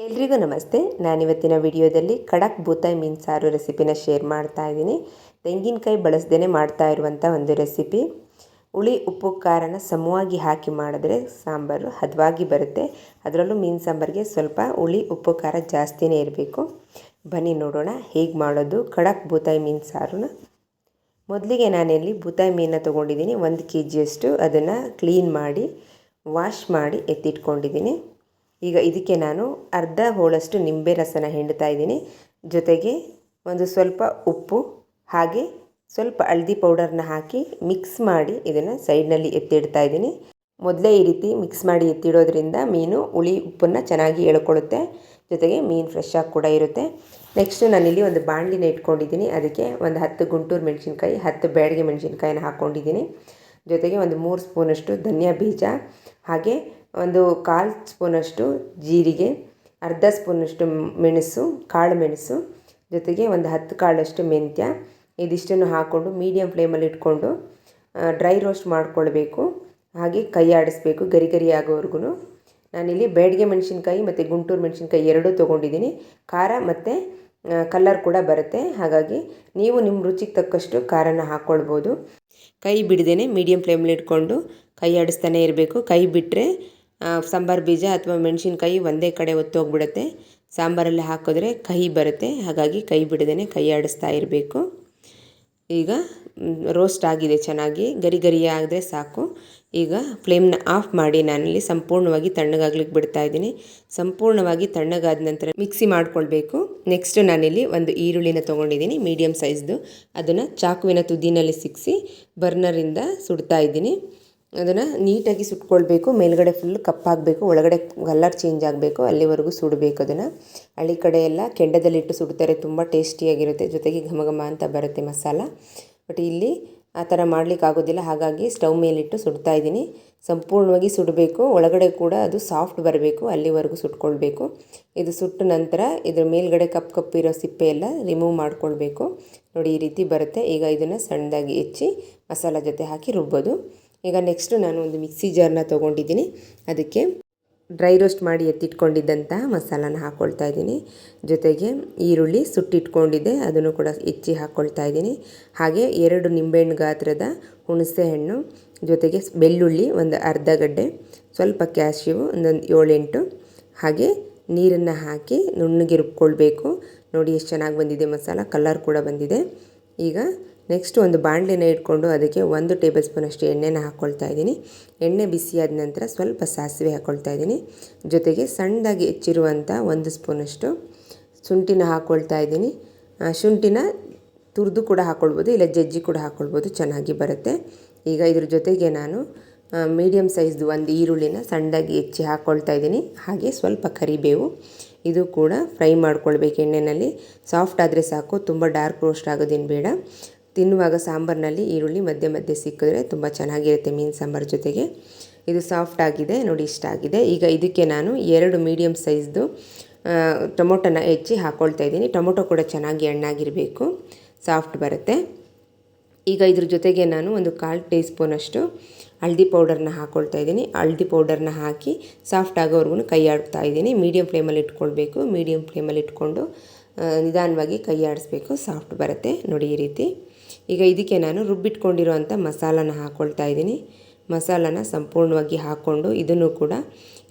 ಎಲ್ರಿಗೂ ನಮಸ್ತೆ. ನಾನಿವತ್ತಿನ ವಿಡಿಯೋದಲ್ಲಿ ಖಡಕ್ ಬೂತಾಯಿ ಮೀನು ಸಾರು ರೆಸಿಪಿನ ಶೇರ್ ಮಾಡ್ತಾ ಇದ್ದೀನಿ. ತೆಂಗಿನಕಾಯಿ ಬಳಸ್ದೇ ಮಾಡ್ತಾ ಇರುವಂಥ ಒಂದು ರೆಸಿಪಿ. ಹುಳಿ, ಉಪ್ಪು, ಖಾರನ ಸಮವಾಗಿ ಹಾಕಿ ಮಾಡಿದ್ರೆ ಸಾಂಬಾರು ಹದವಾಗಿ ಬರುತ್ತೆ. ಅದರಲ್ಲೂ ಮೀನು ಸಾಂಬಾರಿಗೆ ಸ್ವಲ್ಪ ಹುಳಿ, ಉಪ್ಪು, ಖಾರ ಜಾಸ್ತಿನೇ ಇರಬೇಕು. ಬನ್ನಿ ನೋಡೋಣ ಹೇಗೆ ಮಾಡೋದು ಖಡಕ್ ಬೂತಾಯಿ ಮೀನು ಸಾರನ್ನ. ಮೊದಲಿಗೆ ನಾನಿಲ್ಲಿ ಬೂತಾಯಿ ಮೀನನ್ನ ತೊಗೊಂಡಿದ್ದೀನಿ. ಒಂದು ಕೆ ಜಿಯಷ್ಟು ಅದನ್ನು ಕ್ಲೀನ್ ಮಾಡಿ, ವಾಶ್ ಮಾಡಿ ಎತ್ತಿಟ್ಕೊಂಡಿದ್ದೀನಿ. ಈಗ ಇದಕ್ಕೆ ನಾನು ಅರ್ಧ ಹೋಳಷ್ಟು ನಿಂಬೆ ರಸನ ಹಿಂಡ್ತಾ ಇದ್ದೀನಿ. ಜೊತೆಗೆ ಒಂದು ಸ್ವಲ್ಪ ಉಪ್ಪು, ಹಾಗೆ ಸ್ವಲ್ಪ ಹಳದಿ ಪೌಡರ್ನ ಹಾಕಿ ಮಿಕ್ಸ್ ಮಾಡಿ ಇದನ್ನು ಸೈಡ್ನಲ್ಲಿ ಎತ್ತಿಡ್ತಾ ಇದ್ದೀನಿ. ಮೊದಲೇ ಈ ರೀತಿ ಮಿಕ್ಸ್ ಮಾಡಿ ಎತ್ತಿಡೋದ್ರಿಂದ ಮೀನು ಹುಳಿ ಉಪ್ಪನ್ನು ಚೆನ್ನಾಗಿ ಎಳ್ಕೊಳ್ಳುತ್ತೆ. ಜೊತೆಗೆ ಮೀನು ಫ್ರೆಶ್ ಆಗಿ ಕೂಡ ಇರುತ್ತೆ. ನೆಕ್ಸ್ಟು ನಾನಿಲ್ಲಿ ಒಂದು ಬಾಣಲಿನ ಇಟ್ಕೊಂಡಿದ್ದೀನಿ. ಅದಕ್ಕೆ ಒಂದು ಹತ್ತು ಗುಂಟೂರು ಮೆಣಸಿನ್ಕಾಯಿ, ಹತ್ತು ಬೇಡಿಗೆ ಮೆಣಸಿನ್ಕಾಯಿನ ಹಾಕ್ಕೊಂಡಿದ್ದೀನಿ ಜೊತೆಗೆ ಒಂದು ಮೂರು ಸ್ಪೂನಷ್ಟು ಧನಿಯಾ ಬೀಜ, ಹಾಗೆ ಒಂದು ಕಾಲು ಸ್ಪೂನಷ್ಟು ಜೀರಿಗೆ, ಅರ್ಧ ಸ್ಪೂನಷ್ಟು ಮೆಣಸು, ಕಾಳು ಮೆಣಸು, ಜೊತೆಗೆ ಒಂದು ಹತ್ತು ಕಾಳಷ್ಟು ಮೆಂತ್ಯ, ಇದಿಷ್ಟನ್ನು ಹಾಕ್ಕೊಂಡು ಮೀಡಿಯಮ್ ಫ್ಲೇಮಲ್ಲಿ ಇಟ್ಕೊಂಡು ಡ್ರೈ ರೋಸ್ಟ್ ಮಾಡಿಕೊಳ್ಬೇಕು. ಹಾಗೆ ಕೈ ಆಡಿಸ್ಬೇಕು ಗರಿ ಗರಿ ಆಗೋವರೆಗೂ ನಾನಿಲ್ಲಿ ಬೇಡಿಗೆ ಮೆಣಸಿನ್ಕಾಯಿ ಮತ್ತು ಗುಂಟೂರು ಮೆಣಸಿನ್ಕಾಯಿ ಎರಡೂ ತೊಗೊಂಡಿದ್ದೀನಿ. ಖಾರ ಮತ್ತು ಕಲ್ಲರ್ ಕೂಡ ಬರುತ್ತೆ. ಹಾಗಾಗಿ ನೀವು ನಿಮ್ಮ ರುಚಿಗೆ ತಕ್ಕಷ್ಟು ಖಾರನ ಹಾಕ್ಕೊಳ್ಬೋದು ಕೈ ಬಿಡದೇ ಮೀಡಿಯಮ್ ಫ್ಲೇಮಲ್ಲಿ ಇಟ್ಕೊಂಡು ಕೈ ಆಡಿಸ್ತಾನೆ ಇರಬೇಕು. ಕೈ ಬಿಟ್ಟರೆ ಸಾಂಬಾರು ಬೀಜ ಅಥವಾ ಮೆಣಸಿನ್ಕಾಯಿ ಒಂದೇ ಕಡೆ ಒತ್ತೋಗ್ಬಿಡುತ್ತೆ. ಸಾಂಬಾರಲ್ಲಿ ಹಾಕಿದ್ರೆ ಕಹಿ ಬರುತ್ತೆ. ಹಾಗಾಗಿ ಕೈ ಬಿಡದೇ ಕೈ ಆಡಿಸ್ತಾ ಇರಬೇಕು. ಈಗ ರೋಸ್ಟ್ ಆಗಿದೆ ಚೆನ್ನಾಗಿ. ಗರಿ ಗರಿ ಆದರೆ ಸಾಕು. ಈಗ ಫ್ಲೇಮ್ನ ಆಫ್ ಮಾಡಿ ನಾನಲ್ಲಿ ಸಂಪೂರ್ಣವಾಗಿ ತಣ್ಣಗಾಗ್ಲಿಕ್ಕೆ ಬಿಡ್ತಾ ಇದ್ದೀನಿ. ಸಂಪೂರ್ಣವಾಗಿ ತಣ್ಣಗಾದ ನಂತರ ಮಿಕ್ಸಿ ಮಾಡ್ಕೊಳ್ಬೇಕು. ನೆಕ್ಸ್ಟ್ ನಾನಿಲ್ಲಿ ಒಂದು ಈರುಳ್ಳಿನ ತೊಗೊಂಡಿದ್ದೀನಿ ಮೀಡಿಯಮ್ ಸೈಜ್ದು ಅದನ್ನು ಚಾಕುವಿನ ತುದಿನಲ್ಲಿ ಸಿಕ್ಕಿಸಿ ಬರ್ನರಿಂದ ಸುಡ್ತಾ ಇದ್ದೀನಿ. ಅದನ್ನು ನೀಟಾಗಿ ಸುಟ್ಕೊಳ್ಬೇಕು. ಮೇಲ್ಗಡೆ ಫುಲ್ ಕಪ್ಪಾಗಬೇಕು ಒಳಗಡೆ ಕಲರ್ ಚೇಂಜ್ ಆಗಬೇಕು. ಅಲ್ಲಿವರೆಗೂ ಸುಡಬೇಕು ಅದನ್ನು. ಹಳ್ಳಿ ಕಡೆ ಎಲ್ಲ ಕೆಂಡದಲ್ಲಿಟ್ಟು ಸುಡ್ತಾರೆ. ತುಂಬ ಟೇಸ್ಟಿಯಾಗಿರುತ್ತೆ ಜೊತೆಗೆ ಘಮ ಘಮ ಅಂತ ಬರುತ್ತೆ ಮಸಾಲ. ಬಟ್ ಇಲ್ಲಿ ಆ ಥರ ಮಾಡಲಿಕ್ಕೆ ಆಗೋದಿಲ್ಲ. ಹಾಗಾಗಿ ಸ್ಟವ್ ಮೇಲಿಟ್ಟು ಸುಡ್ತಾ ಇದ್ದೀನಿ. ಸಂಪೂರ್ಣವಾಗಿ ಸುಡಬೇಕು. ಒಳಗಡೆ ಕೂಡ ಅದು ಸಾಫ್ಟ್ ಬರಬೇಕು. ಅಲ್ಲಿವರೆಗೂ ಸುಟ್ಕೊಳ್ಬೇಕು. ಇದು ಸುಟ್ಟ ನಂತರ ಇದ್ರ ಮೇಲ್ಗಡೆ ಕಪ್ ಕಪ್ಪಿರೋ ಸಿಪ್ಪೆ ಎಲ್ಲ ರಿಮೂವ್ ಮಾಡ್ಕೊಳ್ಬೇಕು. ನೋಡಿ ಈ ರೀತಿ ಬರುತ್ತೆ. ಈಗ ಇದನ್ನು ಸಣ್ಣದಾಗಿ ಹೆಚ್ಚಿ ಮಸಾಲ ಜೊತೆ ಹಾಕಿ ರುಬ್ಬೋದು. ಈಗ ನೆಕ್ಸ್ಟು ನಾನು ಒಂದು ಮಿಕ್ಸಿ ಜಾರ್ನ ತೊಗೊಂಡಿದ್ದೀನಿ. ಅದಕ್ಕೆ ಡ್ರೈ ರೋಸ್ಟ್ ಮಾಡಿ ಎತ್ತಿಟ್ಕೊಂಡಿದ್ದಂತಹ ಮಸಾಲಾನ ಹಾಕ್ಕೊಳ್ತಾ ಇದ್ದೀನಿ. ಜೊತೆಗೆ ಈರುಳ್ಳಿ ಸುಟ್ಟಿಟ್ಕೊಂಡಿದ್ದೆ, ಅದನ್ನು ಕೂಡ ಹೆಚ್ಚಿ ಹಾಕ್ಕೊಳ್ತಾ ಇದ್ದೀನಿ. ಹಾಗೆ ಎರಡು ನಿಂಬೆಹಣ್ಣು ಗಾತ್ರದ ಹುಣಸೆಹಣ್ಣು, ಜೊತೆಗೆ ಬೆಳ್ಳುಳ್ಳಿ ಒಂದು ಅರ್ಧ ಗಡ್ಡೆ, ಸ್ವಲ್ಪ ಕ್ಯಾಶ್ಯೂ ಒಂದೊಂದು ಏಳೆಂಟು. ಹಾಗೆ ನೀರನ್ನು ಹಾಕಿ ನುಣ್ಣಗೆ ರುಬ್ಕೊಳ್ಬೇಕು. ನೋಡಿ ಎಷ್ಟು ಚೆನ್ನಾಗಿ ಬಂದಿದೆ ಮಸಾಲ ಕಲರ್ ಕೂಡ ಬಂದಿದೆ. ಈಗ ನೆಕ್ಸ್ಟ್ ಒಂದು ಬಾಣಲೆನ ಇಟ್ಕೊಂಡು ಅದಕ್ಕೆ ಒಂದು ಟೇಬಲ್ ಸ್ಪೂನಷ್ಟು ಎಣ್ಣೆನ ಹಾಕ್ಕೊಳ್ತಾ ಇದ್ದೀನಿ. ಎಣ್ಣೆ ಬಿಸಿಯಾದ ನಂತರ ಸ್ವಲ್ಪ ಸಾಸಿವೆ ಹಾಕ್ಕೊಳ್ತಾ ಇದ್ದೀನಿ. ಜೊತೆಗೆ ಸಣ್ಣದಾಗಿ ಹೆಚ್ಚಿರುವಂಥ ಒಂದು ಸ್ಪೂನಷ್ಟು ಶುಂಠಿನ ಹಾಕ್ಕೊಳ್ತಾ ಇದ್ದೀನಿ. ಶುಂಠಿನ ತುರಿದು ಕೂಡ ಹಾಕ್ಕೊಳ್ಬೋದು ಇಲ್ಲ ಜಜ್ಜಿ ಕೂಡ ಹಾಕ್ಕೊಳ್ಬೋದು ಚೆನ್ನಾಗಿ ಬರುತ್ತೆ. ಈಗ ಇದ್ರ ಜೊತೆಗೆ ನಾನು ಮೀಡಿಯಮ್ ಸೈಜ್ದು ಒಂದು ಈರುಳ್ಳಿನ ಸಣ್ಣದಾಗಿ ಹೆಚ್ಚಿ ಹಾಕ್ಕೊಳ್ತಾ ಇದ್ದೀನಿ. ಹಾಗೆ ಸ್ವಲ್ಪ ಕರಿಬೇವು, ಇದು ಕೂಡ ಫ್ರೈ ಮಾಡ್ಕೊಳ್ಬೇಕು ಎಣ್ಣೆಯಲ್ಲಿ ಸಾಫ್ಟ್ ಆದರೆ ಸಾಕು, ತುಂಬ ಡಾರ್ಕ್ ರೋಸ್ಟ್ ಆಗೋದೇನು ಬೇಡ. ತಿನ್ನುವಾಗ ಸಾಂಬಾರಿನಲ್ಲಿ ಈರುಳ್ಳಿ, ಮಧ್ಯೆ ಮಧ್ಯೆ ಸಿಕ್ಕಿದ್ರೆ ತುಂಬ ಚೆನ್ನಾಗಿರುತ್ತೆ ಮೀನು ಸಾಂಬಾರು ಜೊತೆಗೆ. ಇದು ಸಾಫ್ಟ್ ಆಗಿದೆ, ನೋಡಿ ಇಷ್ಟ ಆಗಿದೆ. ಈಗ ಇದಕ್ಕೆ ನಾನು ಎರಡು ಮೀಡಿಯಮ್ ಸೈಜ್ದು ಟೊಮೊಟೊನ ಹೆಚ್ಚಿ ಹಾಕ್ಕೊಳ್ತಾ ಇದ್ದೀನಿ. ಟೊಮೊಟೊ ಕೂಡ ಚೆನ್ನಾಗಿ ಹಣ್ಣಾಗಿರಬೇಕು, ಸಾಫ್ಟ್ ಬರುತ್ತೆ. ಈಗ ಇದ್ರ ಜೊತೆಗೆ ನಾನು ಒಂದು ಕಾಲು ಟೀ ಸ್ಪೂನಷ್ಟು ಹಳದಿ ಪೌಡರ್ನ ಹಾಕ್ಕೊಳ್ತಾ ಇದ್ದೀನಿ. ಹಳದಿ ಪೌಡರ್ನ ಹಾಕಿ ಸಾಫ್ಟ್ ಆಗೋವರೆಗೂ ಕೈ ಆಡ್ತಾ ಇದ್ದೀನಿ. ಮೀಡಿಯಂ ಫ್ಲೇಮಲ್ಲಿ ಇಟ್ಕೊಳ್ಬೇಕು. ಮೀಡಿಯಂ ಫ್ಲೇಮಲ್ಲಿ ಇಟ್ಕೊಂಡು ನಿಧಾನವಾಗಿ ಕೈ ಆಡಿಸ್ಬೇಕು ಸಾಫ್ಟ್ ಬರುತ್ತೆ, ನೋಡಿ ಈ ರೀತಿ. ಈಗ ಇದಕ್ಕೆ ನಾನು ರುಬ್ಬಿಟ್ಕೊಂಡಿರುವಂಥ ಮಸಾಲನ ಹಾಕ್ಕೊಳ್ತಾ ಇದ್ದೀನಿ. ಮಸಾಲನ ಸಂಪೂರ್ಣವಾಗಿ ಹಾಕ್ಕೊಂಡು ಇದನ್ನು ಕೂಡ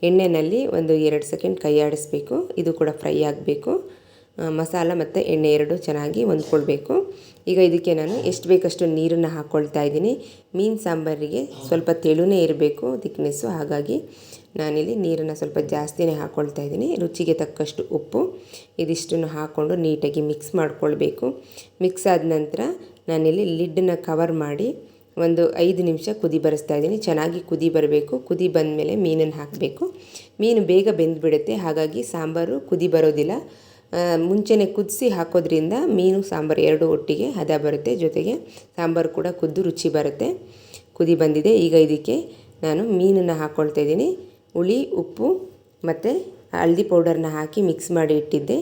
ಎಣ್ಣೆಯಲ್ಲಿ ಒಂದು ಎರಡು ಸೆಕೆಂಡ್ ಕೈಯಾಡಿಸ್ಬೇಕು ಇದು ಕೂಡ ಫ್ರೈ ಆಗಬೇಕು. ಮಸಾಲ ಮತ್ತು ಎಣ್ಣೆ ಎರಡು ಚೆನ್ನಾಗಿ ಹೊಂದ್ಕೊಳ್ಬೇಕು. ಈಗ ಇದಕ್ಕೆ ನಾನು ಎಷ್ಟು ಬೇಕಷ್ಟು ನೀರನ್ನು ಹಾಕ್ಕೊಳ್ತಾ ಇದ್ದೀನಿ. ಮೀನು ಸಾಂಬಾರಿಗೆ ಸ್ವಲ್ಪ ತೆಳುನೇ ಇರಬೇಕು ತಿಕ್ನೆಸ್ಸು ಹಾಗಾಗಿ ನಾನಿಲ್ಲಿ ನೀರನ್ನು ಸ್ವಲ್ಪ ಜಾಸ್ತಿನೇ ಹಾಕ್ಕೊಳ್ತಾ ಇದ್ದೀನಿ. ರುಚಿಗೆ ತಕ್ಕಷ್ಟು ಉಪ್ಪು, ಇದಿಷ್ಟನ್ನು ಹಾಕ್ಕೊಂಡು ನೀಟಾಗಿ ಮಿಕ್ಸ್ ಮಾಡ್ಕೊಳ್ಬೇಕು. ಮಿಕ್ಸ್ ಆದ ನಂತರ ನಾನಿಲ್ಲಿ ಲಿಡ್ಡನ್ನ ಕವರ್ ಮಾಡಿ ಒಂದು ಐದು ನಿಮಿಷ ಕುದಿ ಬರೆಸ್ತಾ ಇದ್ದೀನಿ. ಚೆನ್ನಾಗಿ ಕುದಿ ಬರಬೇಕು. ಕುದಿ ಬಂದ ಮೇಲೆ ಮೀನನ್ನು ಹಾಕಬೇಕು. ಮೀನು ಬೇಗ ಬೆಂದುಬಿಡುತ್ತೆ. ಹಾಗಾಗಿ ಸಾಂಬಾರು ಕುದಿ ಬರೋದಿಲ್ಲ. ಮುಂಚೆನೇ ಕುದಿಸಿ ಹಾಕೋದ್ರಿಂದ ಮೀನು, ಸಾಂಬಾರು ಎರಡು ಒಟ್ಟಿಗೆ ಹದ ಬರುತ್ತೆ. ಜೊತೆಗೆ ಸಾಂಬಾರು ಕೂಡ ಕುದ್ದು ರುಚಿ ಬರುತ್ತೆ. ಕುದಿ ಬಂದಿದೆ. ಈಗ ಇದಕ್ಕೆ ನಾನು ಮೀನನ್ನು ಹಾಕ್ಕೊಳ್ತಾ ಇದ್ದೀನಿ. ಹುಳಿ, ಉಪ್ಪು ಮತ್ತು ಹಳದಿ ಪೌಡರ್ನ ಹಾಕಿ ಮಿಕ್ಸ್ ಮಾಡಿ ಇಟ್ಟಿದ್ದೆ.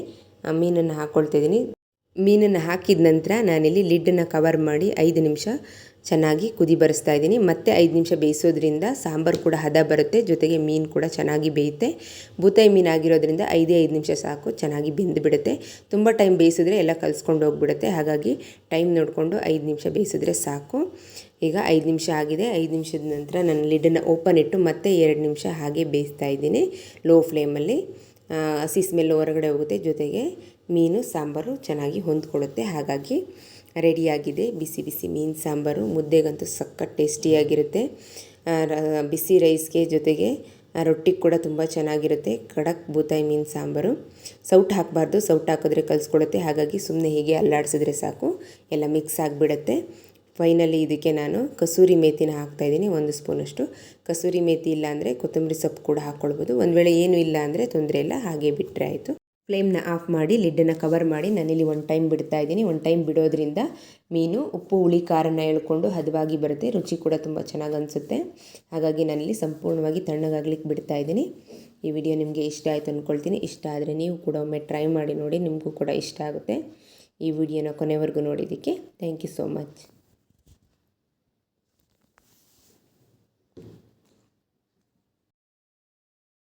ಮೀನನ್ನು ಹಾಕ್ಕೊಳ್ತಾ ಇದ್ದೀನಿ. ಮೀನನ್ನು ಹಾಕಿದ ನಂತರ ನಾನಿಲ್ಲಿ ಲಿಡ್ಡನ್ನು ಕವರ್ ಮಾಡಿ ಐದು ನಿಮಿಷ ಚೆನ್ನಾಗಿ ಕುದಿ ಬರಿಸ್ತಾ ಇದ್ದೀನಿ. ಮತ್ತೆ ಐದು ನಿಮಿಷ ಬೇಯಿಸೋದ್ರಿಂದ ಸಾಂಬಾರು ಕೂಡ ಹದ ಬರುತ್ತೆ, ಜೊತೆಗೆ ಮೀನು ಕೂಡ ಚೆನ್ನಾಗಿ ಬೇಯುತ್ತೆ. ಬೂತಾಯಿ ಮೀನು ಆಗಿರೋದ್ರಿಂದ ಐದೇ ಐದು ನಿಮಿಷ ಸಾಕು, ಚೆನ್ನಾಗಿ ಬೆಂದು ಬಿಡುತ್ತೆ. ತುಂಬ ಟೈಮ್ ಬೇಯಿಸಿದ್ರೆ ಎಲ್ಲ ಕಲಿಸ್ಕೊಂಡು ಹೋಗ್ಬಿಡುತ್ತೆ. ಹಾಗಾಗಿ ಟೈಮ್ ನೋಡಿಕೊಂಡು ಐದು ನಿಮಿಷ ಬೇಯಿಸಿದ್ರೆ ಸಾಕು. ಈಗ ಐದು ನಿಮಿಷ ಆಗಿದೆ. ಐದು ನಿಮಿಷದ ನಂತರ ನಾನು ಲಿಡ್ಡನ್ನು ಓಪನ್ ಇಟ್ಟು ಮತ್ತೆ ಎರಡು ನಿಮಿಷ ಹಾಗೆ ಬೇಯಿಸ್ತಾ ಇದ್ದೀನಿ. ಲೋ ಫ್ಲೇಮಲ್ಲಿ. ಹಸಿ ಸ್ಮೆಲ್ ಹೊರಗಡೆ ಹೋಗುತ್ತೆ. ಜೊತೆಗೆ ಮೀನು, ಸಾಂಬಾರು ಚೆನ್ನಾಗಿ ಹೊಂದ್ಕೊಳ್ಳುತ್ತೆ. ಹಾಗಾಗಿ ರೆಡಿಯಾಗಿದೆ. ಬಿಸಿ ಬಿಸಿ ಮೀನು, ಸಾಂಬಾರು. ಮುದ್ದೆಗಂತೂ ಸಖತ್ ಟೇಸ್ಟಿಯಾಗಿರುತ್ತೆ. ಬಿಸಿ ರೈಸ್ಗೆ ಜೊತೆಗೆ ರೊಟ್ಟಿ ಕೂಡ ತುಂಬ ಚೆನ್ನಾಗಿರುತ್ತೆ. ಖಡಕ್ ಬೂತಾಯಿ ಮೀನು, ಸಾಂಬಾರು. ಸೌಟ್ ಹಾಕಬಾರ್ದು. ಸೌಟ್ ಹಾಕಿದ್ರೆ ಕಲಿಸ್ಕೊಳುತ್ತೆ. ಹಾಗಾಗಿ ಸುಮ್ಮನೆ ಹೀಗೆ ಅಲ್ಲಾಡಿಸಿದ್ರೆ ಸಾಕು. ಎಲ್ಲ ಮಿಕ್ಸ್ ಆಗಿಬಿಡುತ್ತೆ. ಫೈನಲಿ ಇದಕ್ಕೆ ನಾನು ಕಸೂರಿ ಮೇಥಿನ ಹಾಕ್ತಾಯಿದ್ದೀನಿ ಒಂದು ಸ್ಪೂನಷ್ಟು. ಕಸೂರಿ ಮೇಥಿ ಇಲ್ಲ ಅಂದರೆ ಕೊತ್ತಂಬರಿ ಸೊಪ್ಪು ಕೂಡ ಹಾಕ್ಕೊಳ್ಬೋದು. ಒಂದು ವೇಳೆ ಏನೂ ಇಲ್ಲ ಅಂದರೆ ತೊಂದರೆ ಇಲ್ಲ, ಹಾಗೆ ಬಿಟ್ಟರೆ ಆಯಿತು. ಫ್ಲೇಮ್ನ ಆಫ್ ಮಾಡಿ ಲಿಡ್ಡನ್ನು ಕವರ್ ಮಾಡಿ, ನಾನಿಲ್ಲಿ ಒನ್ ಟೈಮ್ ಬಿಡ್ತಾ ಇದ್ದೀನಿ. ಒನ್ ಟೈಮ್ ಬಿಡೋದ್ರಿಂದ ಮೀನು, ಉಪ್ಪು, ಹುಳಿ, ಖಾರನ ಎಳ್ಕೊಂಡು ಹದವಾಗಿ ಬರುತ್ತೆ. ರುಚಿ ಕೂಡ ತುಂಬ ಚೆನ್ನಾಗಿ ಅನಿಸುತ್ತೆ. ಹಾಗಾಗಿ ನಾನಿಲ್ಲಿ ಸಂಪೂರ್ಣವಾಗಿ ತಣ್ಣಗಾಗ್ಲಿಕ್ಕೆ ಬಿಡ್ತಾ ಇದ್ದೀನಿ. ಈ ವಿಡಿಯೋ ನಿಮಗೆ ಇಷ್ಟ ಆಯಿತು ಅಂದ್ಕೊಳ್ತೀನಿ ಇಷ್ಟ ಆದರೆ ನೀವು ಕೂಡ ಒಮ್ಮೆ ಟ್ರೈ ಮಾಡಿ ನೋಡಿ, ನಿಮಗೂ ಕೂಡ ಇಷ್ಟ ಆಗುತ್ತೆ. ಈ ವಿಡಿಯೋನ ಕೊನೆವರೆಗೂ ನೋಡಿದ್ದಕ್ಕೆ ಥ್ಯಾಂಕ್ ಯು ಸೋ ಮಚ್